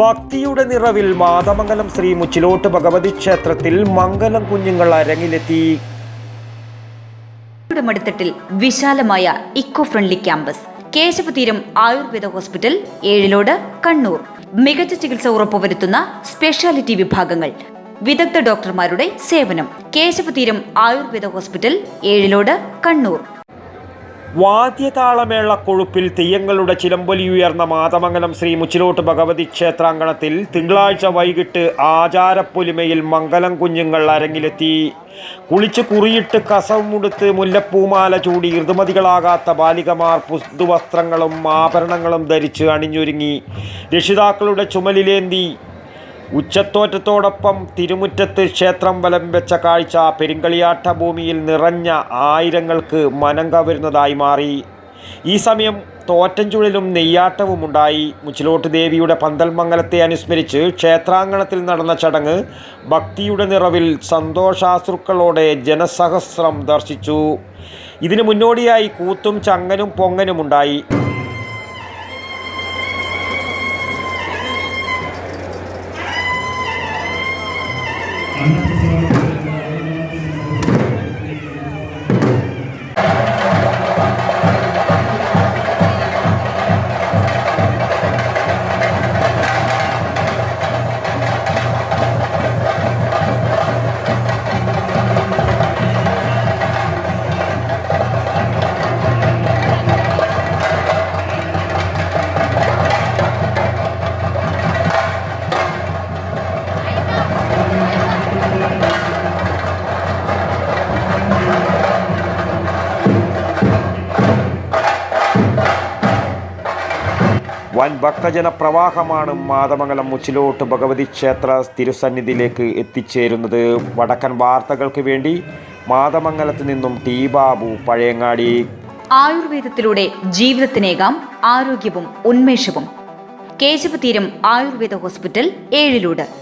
ഭക്തിയുടെ നിറവിൽ മാതമംഗലം ശ്രീ മുച്ചിലോട്ട് ഭഗവതി ക്ഷേത്രത്തിൽ മംഗലം കുഞ്ഞുങ്ങൾ അരങ്ങിലെത്തി. മടുത്തട്ടിൽ വിശാലമായ eco friendly campus Keshavatheeram Ayurveda hospital Ezhilode Kannur. മികച്ച ചികിത്സ ഉറപ്പുവരുത്തുന്ന സ്പെഷ്യാലിറ്റി വിഭാഗങ്ങൾ വിദഗ്ധ ഡോക്ടർമാരുടെ സേവനം കേശവതീരം ആയുർവേദ ഹോസ്പിറ്റൽ ഏഴിലോട് കണ്ണൂർ. വാദ്യതാളമേള കൊഴുപ്പിൽ തെയ്യങ്ങളുടെ ചിലമ്പൊലിയുയർന്ന മാതമംഗലം ശ്രീ മുച്ചിലോട്ട് ഭഗവതി ക്ഷേത്രാങ്കണത്തിൽ തിങ്കളാഴ്ച വൈകിട്ട് ആചാരപ്പൊലിമയിൽ മംഗലം കുഞ്ഞുങ്ങൾ അരങ്ങിലെത്തി. കുളിച്ച് കുറിയിട്ട് കസവുമുടുത്ത് മുല്ലപ്പൂമാല ചൂടി ഋതുമതികളാകാത്ത ബാലികമാർ പുതുവസ്ത്രങ്ങളും ആഭരണങ്ങളും ധരിച്ച് അണിഞ്ഞൊരുങ്ങി. രക്ഷിതാക്കളുടെ ചുമലിലേന്തി ഉച്ചത്തോറ്റത്തോടൊപ്പം തിരുമുറ്റത്ത് ക്ഷേത്രം വലം വെച്ച കാഴ്ച പെരിങ്കളിയാട്ട ഭൂമിയിൽ നിറഞ്ഞ ആയിരങ്ങൾക്ക് മനം കവരുന്നതായി മാറി. ഈ സമയം തോറ്റഞ്ചുഴലും നെയ്യാട്ടവും ഉണ്ടായി മുച്ചിലോട്ട് ദേവിയുടെ പന്തൽമംഗലത്തെ അനുസ്മരിച്ച് ക്ഷേത്രാങ്കണത്തിൽ നടന്ന ചടങ്ങ് ഭക്തിയുടെ നിറവിൽ സന്തോഷാശ്രുക്കളോടെ ജനസഹസ്രം ദർശിച്ചു. ഇതിനു മുന്നോടിയായി കൂത്തും ചങ്ങനും പൊങ്ങനും ഉണ്ടായി Obrigado. വൻ ഭക്തജന പ്രവാഹമാണ് മാതമംഗലം മുച്ചിലോട്ട് ഭഗവതി ക്ഷേത്ര തിരുസന്നിധിയിലേക്ക് എത്തിച്ചേരുന്നത്. വടക്കൻ വാർത്തകൾക്ക് വേണ്ടി മാതമംഗലത്ത് നിന്നും ടി ബാബു പഴയങ്ങാടി. ആയുർവേദത്തിലൂടെ ജീവിതത്തിനേകാം ആരോഗ്യവും ഉന്മേഷവും. കേശവതീരം ആയുർവേദ ഹോസ്പിറ്റൽ ഏഴിലൂട്.